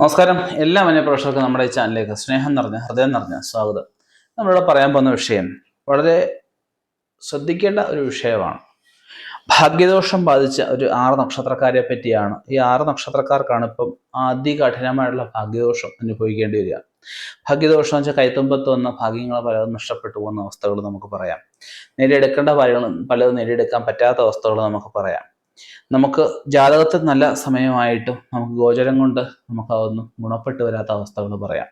നമസ്കാരം. എല്ലാ മനഃപ്രേക്ഷകർക്കും നമ്മുടെ ഈ ചാനലിലേക്ക് സ്നേഹം നിറഞ്ഞ ഹൃദയം നിറഞ്ഞ സ്വാഗതം. നമ്മളിവിടെ പറയാൻ പോകുന്ന വിഷയം വളരെ ശ്രദ്ധിക്കേണ്ട ഒരു വിഷയമാണ്. ഭാഗ്യദോഷം ബാധിച്ച ഒരു ആറ് നക്ഷത്രക്കാരെ പറ്റിയാണ്. ഈ ആറ് നക്ഷത്രക്കാർക്കാണ് ഇപ്പം അതികഠിനമായിട്ടുള്ള ഭാഗ്യദോഷം അനുഭവിക്കേണ്ടി വരിക. ഭാഗ്യദോഷം വെച്ചാൽ കൈത്തുമ്പത്ത് വന്ന ഭാഗ്യങ്ങൾ പലതും നഷ്ടപ്പെട്ടു പോകുന്ന അവസ്ഥകൾ നമുക്ക് പറയാം. നേടിയെടുക്കേണ്ട കാര്യങ്ങൾ പലതും നേടിയെടുക്കാൻ പറ്റാത്ത അവസ്ഥകൾ നമുക്ക് പറയാം. നമുക്ക് ജാതകത്തിൽ നല്ല സമയമായിട്ടും നമുക്ക് ഗോചരം കൊണ്ട് നമുക്ക് അതൊന്നും ഗുണപ്പെട്ടു വരാത്ത അവസ്ഥകൾ പറയാം.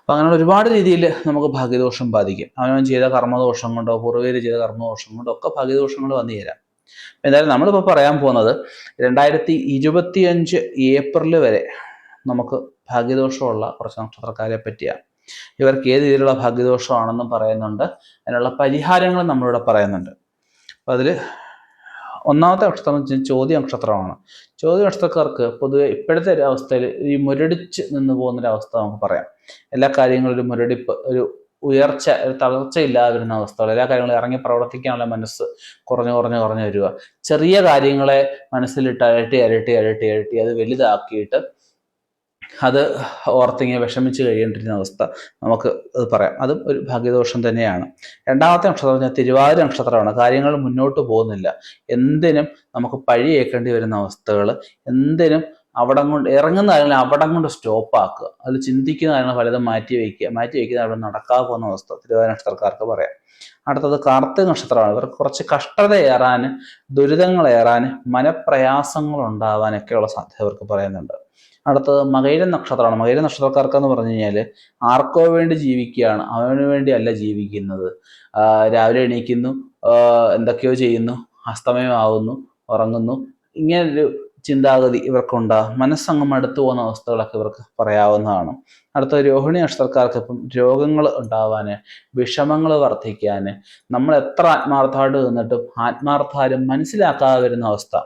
അപ്പം അങ്ങനെ ഒരുപാട് രീതിയിൽ നമുക്ക് ഭാഗ്യദോഷം ബാധിക്കും. അവനവൻ ചെയ്ത കർമ്മദോഷം കൊണ്ടോ പൂർവീര് ചെയ്ത കർമ്മദോഷം കൊണ്ടോ ഒക്കെ ഭാഗ്യദോഷങ്ങൾ വന്നു ചേരാം. എന്തായാലും നമ്മളിപ്പോൾ പറയാൻ പോകുന്നത് രണ്ടായിരത്തി ഇരുപത്തി അഞ്ച് ഏപ്രിൽ വരെ നമുക്ക് ഭാഗ്യദോഷമുള്ള കുറച്ച് നക്ഷത്രക്കാരെ പറ്റിയാണ്. ഇവർക്ക് ഏത് രീതിയിലുള്ള ഭാഗ്യദോഷമാണെന്നും പറയുന്നുണ്ട്. അതിനുള്ള പരിഹാരങ്ങൾ നമ്മളിവിടെ പറയുന്നുണ്ട്. അപ്പം അതിൽ ഒന്നാമത്തെ നക്ഷത്രം എന്ന് വെച്ചാൽ ചോദ്യ നക്ഷത്രമാണ്. ചോദ്യ നക്ഷത്രക്കാർക്ക് പൊതുവെ ഇപ്പോഴത്തെ ഒരു അവസ്ഥയിൽ ഈ മുരടിച്ച് നിന്ന് പോകുന്നൊരവസ്ഥ നമുക്ക് പറയാം. എല്ലാ കാര്യങ്ങളും ഒരു മുരടിപ്പ് ഒരു ഉയർച്ച ഒരു തളർച്ച ഇല്ലാതെ വരുന്ന അവസ്ഥകൾ എല്ലാ കാര്യങ്ങളും ഇറങ്ങി പ്രവർത്തിക്കാനുള്ള മനസ്സ് കുറഞ്ഞു കുറഞ്ഞു കുറഞ്ഞു വരിക. ചെറിയ കാര്യങ്ങളെ മനസ്സിലിട്ട് അരട്ടി അരട്ടി അരട്ടി അരട്ടി അത് വലുതാക്കിയിട്ട് അത് ഓർത്തിങ്ങനെ വിഷമിച്ച് കഴിയേണ്ടിരുന്ന അവസ്ഥ നമുക്ക് അത് പറയാം. അതും ഒരു ഭാഗ്യദോഷം തന്നെയാണ്. രണ്ടാമത്തെ നക്ഷത്രം പറഞ്ഞാൽ തിരുവാതിര നക്ഷത്രമാണ്. കാര്യങ്ങൾ മുന്നോട്ട് പോകുന്നില്ല. എന്തിനും നമുക്ക് പഴി ഏൽക്കേണ്ടി വരുന്ന അവസ്ഥകൾ എന്തിനും അവിടം കൊണ്ട് ഇറങ്ങുന്ന കാര്യങ്ങൾ അവിടം കൊണ്ട് സ്റ്റോപ്പാക്കുക അതിൽ ചിന്തിക്കുന്ന കാര്യങ്ങൾ പലതും മാറ്റി വയ്ക്കുക. മാറ്റി വയ്ക്കുന്ന അവിടെ നടക്കാതെ പോകുന്ന അവസ്ഥ തിരുവാതിര നക്ഷത്രക്കാർക്ക് പറയാം. അടുത്തത് കാർത്തിക നക്ഷത്രമാണ്. ഇവർക്ക് കുറച്ച് കഷ്ടത ഏറാൻ ദുരിതങ്ങൾ ഏറാൻ മനപ്രയാസങ്ങൾ ഉണ്ടാവാനൊക്കെയുള്ള സാധ്യത ഇവർക്ക് പറയുന്നുണ്ട്. അടുത്തത് മകൈര നക്ഷത്രമാണ്. മകൈര നക്ഷത്രക്കാർക്ക് എന്ന് പറഞ്ഞു കഴിഞ്ഞാൽ ആർക്കോ വേണ്ടി ജീവിക്കുകയാണ്. അവന് വേണ്ടി അല്ല ജീവിക്കുന്നത്. രാവിലെ എണീക്കുന്നു. എന്തൊക്കെയോ ചെയ്യുന്നു. അസ്തമയമാവുന്നു. ഉറങ്ങുന്നു. ഇങ്ങനൊരു ചിന്താഗതി ഇവർക്കുണ്ടാകും മനസ്സങ്ങ് മടുത്തു പോകുന്ന അവസ്ഥകളൊക്കെ ഇവർക്ക് പറയാവുന്നതാണ്. അടുത്ത രോഹിണി നക്ഷത്രക്കാർക്ക് ഇപ്പം രോഗങ്ങൾ ഉണ്ടാവാന് വിഷമങ്ങൾ വർദ്ധിക്കാൻ നമ്മൾ എത്ര ആത്മാർത്ഥമായിട്ട് നിന്നിട്ടും ആത്മാർത്ഥാരും മനസ്സിലാക്കാതെ വരുന്ന അവസ്ഥ.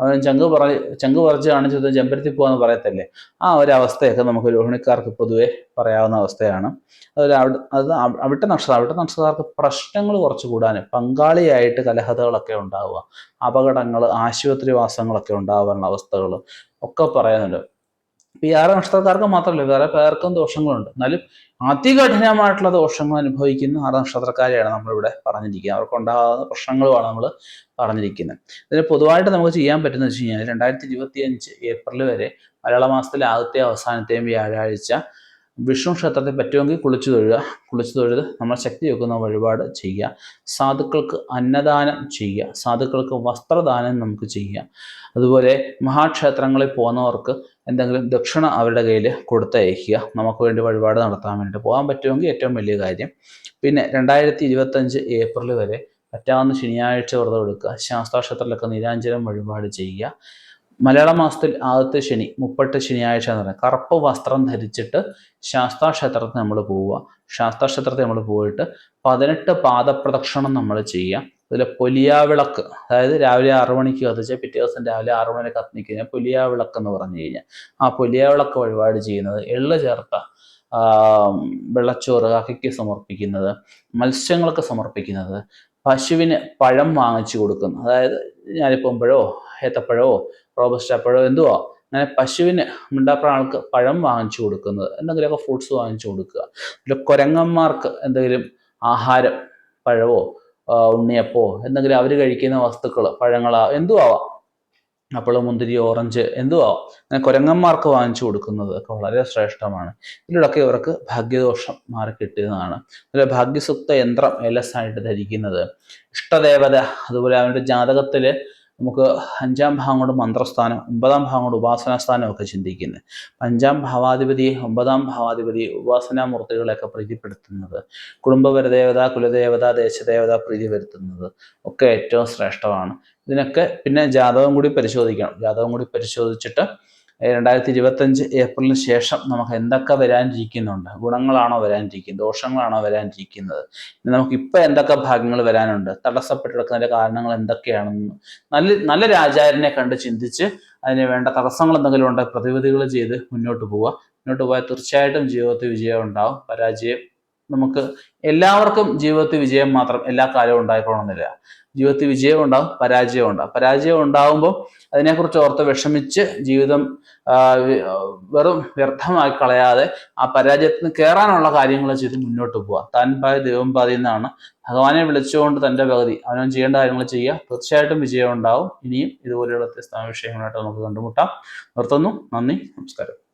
അവൻ ചങ്ക് പറ ചങ്ക് പറിച്ച് കാണിച്ചത് ചെമ്പരത്തി പോകാന്ന് പറയത്തല്ലേ? ആ ഒരു അവസ്ഥയൊക്കെ നമുക്ക് രോഹിണിക്കാർക്ക് പൊതുവെ പറയാവുന്ന അവസ്ഥയാണ്. അതുപോലെ അവിടെ അത് അവിടുത്തെ നക്ഷത്രം അവിടുത്തെ നക്ഷത്രക്കാർക്ക് പ്രശ്നങ്ങൾ കുറച്ച് കൂടാൻ പങ്കാളിയായിട്ട് കലഹതകളൊക്കെ ഉണ്ടാവുക. അപകടങ്ങൾ ആശുപത്രി വാസങ്ങളൊക്കെ ഉണ്ടാവാനുള്ള അവസ്ഥകൾ ഒക്കെ പറയുന്നുണ്ട് ഈ ആറ് നക്ഷത്രക്കാർക്ക് മാത്രമല്ല വേറെ പേർക്കും ദോഷങ്ങളുണ്ട്. എന്നാലും അതികഠിനമായിട്ടുള്ള ദോഷങ്ങൾ അനുഭവിക്കുന്ന ആറ് നക്ഷത്രക്കാരെയാണ് നമ്മളിവിടെ പറഞ്ഞിരിക്കുന്നത്. അവർക്കുണ്ടാകുന്ന പ്രശ്നങ്ങളുമാണ് നമ്മൾ പറഞ്ഞിരിക്കുന്നത്. ഇതിന് പൊതുവായിട്ട് നമുക്ക് ചെയ്യാൻ പറ്റുന്ന വെച്ച് കഴിഞ്ഞാൽ രണ്ടായിരത്തി ഇരുപത്തി അഞ്ച് ഏപ്രിൽ വരെ മലയാള മാസത്തിലെ ആദ്യത്തെ അവസാനത്തെയും വ്യാഴാഴ്ച വിഷ്ണു ക്ഷേത്രത്തിൽ പറ്റുമെങ്കിൽ കുളിച്ചു തൊഴുക. കുളിച്ചു തൊഴുത് നമ്മൾ ശക്തി വെക്കുന്ന വഴിപാട് ചെയ്യുക. സാധുക്കൾക്ക് അന്നദാനം ചെയ്യുക. സാധുക്കൾക്ക് വസ്ത്രദാനം നമുക്ക് ചെയ്യുക. അതുപോലെ മഹാക്ഷേത്രങ്ങളിൽ പോകുന്നവർക്ക് എന്തെങ്കിലും ദക്ഷിണ അവരുടെ കയ്യിൽ കൊടുത്തയക്കുക നമുക്ക് വേണ്ടി വഴിപാട് നടത്താൻ വേണ്ടിയിട്ട് പോകാൻ പറ്റുമെങ്കിൽ ഏറ്റവും വലിയ കാര്യം. പിന്നെ രണ്ടായിരത്തി ഇരുപത്തഞ്ച് ഏപ്രിൽ വരെ പറ്റാവുന്ന ശനിയാഴ്ച വ്രതം എടുക്കുക. ശാസ്താക്ഷേത്രത്തിലൊക്കെ നീരാഞ്ജനം വഴിപാട് ചെയ്യുക. മലയാള മാസത്തിൽ ആദ്യത്തെ ശനി മുപ്പട്ട് ശനിയാഴ്ച എന്ന് പറയുന്നത്. കറുപ്പ് വസ്ത്രം ധരിച്ചിട്ട് ശാസ്താക്ഷേത്രത്തിൽ നമ്മൾ പോവുക. ശാസ്താക്ഷേത്രത്തിൽ നമ്മൾ പോയിട്ട് പതിനെട്ട് പാദപ്രദക്ഷിണം നമ്മൾ ചെയ്യുക. അതിൽ പൊലിയാവിളക്ക് അതായത് രാവിലെ ആറു മണിക്ക് കത്തിച്ച് പിറ്റേ ദിവസം രാവിലെ ആറു മണി കത്തി കഴിഞ്ഞാൽ പൊലിയാവിളക്ക് എന്ന് പറഞ്ഞു കഴിഞ്ഞാൽ. ആ പൊലിയാവിളക്ക് വഴിപാട് ചെയ്യുന്നത് എള്ള് ചേർത്ത വെള്ളച്ചോറ് കാക്കയ്ക്ക് സമർപ്പിക്കുന്നത് മത്സ്യങ്ങൾക്ക് സമർപ്പിക്കുന്നത് പശുവിന് പഴം വാങ്ങിച്ചു കൊടുക്കുന്നു. അതായത് ഞാലിപ്പഴോ ഏത്തപ്പഴമോ റോബസ്റ്റ അപ്പോഴോ എന്തുവാ? അങ്ങനെ പശുവിന് മിണ്ടാപ്രാൾക്ക് പഴം വാങ്ങിച്ചു കൊടുക്കുന്നത്. എന്തെങ്കിലുമൊക്കെ ഫ്രൂട്ട്സ് വാങ്ങിച്ചു കൊടുക്കുക. പിന്നെ കുരങ്ങന്മാർക്ക് എന്തെങ്കിലും ആഹാരം പഴവോ ഉണ്ണിയപ്പോ എന്തെങ്കിലും അവർ കഴിക്കുന്ന വസ്തുക്കൾ പഴങ്ങളാ എന്തുവാവാം? അപ്പോൾ മുന്തിരി ഓറഞ്ച് എന്തുവാവും അങ്ങനെ കുരങ്ങന്മാർക്ക് വാങ്ങിച്ചു കൊടുക്കുന്നത് ഒക്കെ വളരെ ശ്രേഷ്ഠമാണ്. ഇതിലൂടെയൊക്കെ ഇവർക്ക് ഭാഗ്യദോഷം മാറി കിട്ടിയതാണ്. അതുപോലെ ഭാഗ്യസുക്ത യന്ത്രം എലസ് ആയിട്ട് ധരിക്കുന്നത്. ഇഷ്ടദേവത അതുപോലെ അവരുടെ ജാതകത്തിൽ നമുക്ക് അഞ്ചാം കൊണ്ട് മന്ത്രസ്ഥാനം ഒമ്പതാം ഭാവം കൊണ്ട് ഉപാസനാ സ്ഥാനം ഒക്കെ ചിന്തിക്കുന്നത് അഞ്ചാം ഭാവാധിപതി ഒമ്പതാം ഭാവാധിപതി ഉപാസനാമൂർത്തികളെയൊക്കെ പ്രീതിപ്പെടുത്തുന്നത്. കുടുംബപരദേവത കുലദേവത ദേശദേവത പ്രീതി വരുത്തുന്നത് ഒക്കെ ഏറ്റവും ശ്രേഷ്ഠമാണ്. ഇതിനൊക്കെ പിന്നെ ജാതകം കൂടി പരിശോധിക്കണം. ജാതകം കൂടി പരിശോധിച്ചിട്ട് രണ്ടായിരത്തി ഇരുപത്തഞ്ച് ഏപ്രിലിന് ശേഷം നമുക്ക് എന്തൊക്കെ വരാനിരിക്കുന്നുണ്ട്? ഗുണങ്ങളാണോ വരാനിരിക്കുന്നത്? ദോഷങ്ങളാണോ വരാനിരിക്കുന്നത്? നമുക്ക് ഇപ്പം എന്തൊക്കെ ഭാഗ്യങ്ങൾ വരാനുണ്ട്? തടസ്സപ്പെട്ട് കിടക്കുന്നതിന്റെ കാരണങ്ങൾ എന്തൊക്കെയാണെന്ന് നല്ല നല്ല രാജാവിനെ കണ്ട് ചിന്തിച്ച് അതിന് വേണ്ട തടസ്സങ്ങൾ എന്തെങ്കിലും ഉണ്ടെങ്കിൽ പ്രതിവിധികൾ ചെയ്ത് മുന്നോട്ട് പോവുക. മുന്നോട്ട് പോയാൽ തീർച്ചയായിട്ടും ജീവിതത്തിൽ വിജയം ഉണ്ടാവും. പരാജയം നമുക്ക് എല്ലാവർക്കും ജീവിതത്തിൽ വിജയം മാത്രം എല്ലാ കാലവും ഉണ്ടായിക്കോണമെന്നില്ല ജീവിതത്തിൽ വിജയം ഉണ്ടാവും പരാജയം ഉണ്ടാവും. പരാജയം ഉണ്ടാവുമ്പോൾ അതിനെക്കുറിച്ച് ഓർത്ത് വിഷമിച്ച് ജീവിതം വെറും വ്യർത്ഥമായി കളയാതെ ആ പരാജയത്തിന് കയറാനുള്ള കാര്യങ്ങൾ ചെയ്ത് മുന്നോട്ട് പോവുക. താൻ പായ ദൈവം പാതി എന്നാണ് ഭഗവാനെ വിളിച്ചുകൊണ്ട് തന്റെ പകുതി അവനവൻ ചെയ്യേണ്ട കാര്യങ്ങൾ ചെയ്യുക. തീർച്ചയായിട്ടും വിജയം ഉണ്ടാവും. ഇനിയും ഇതുപോലെയുള്ള വ്യത്യസ്തമായ വിഷയങ്ങളായിട്ട് നമുക്ക് കണ്ടുമുട്ടാം. നിർത്തുന്നു. നന്ദി. നമസ്കാരം.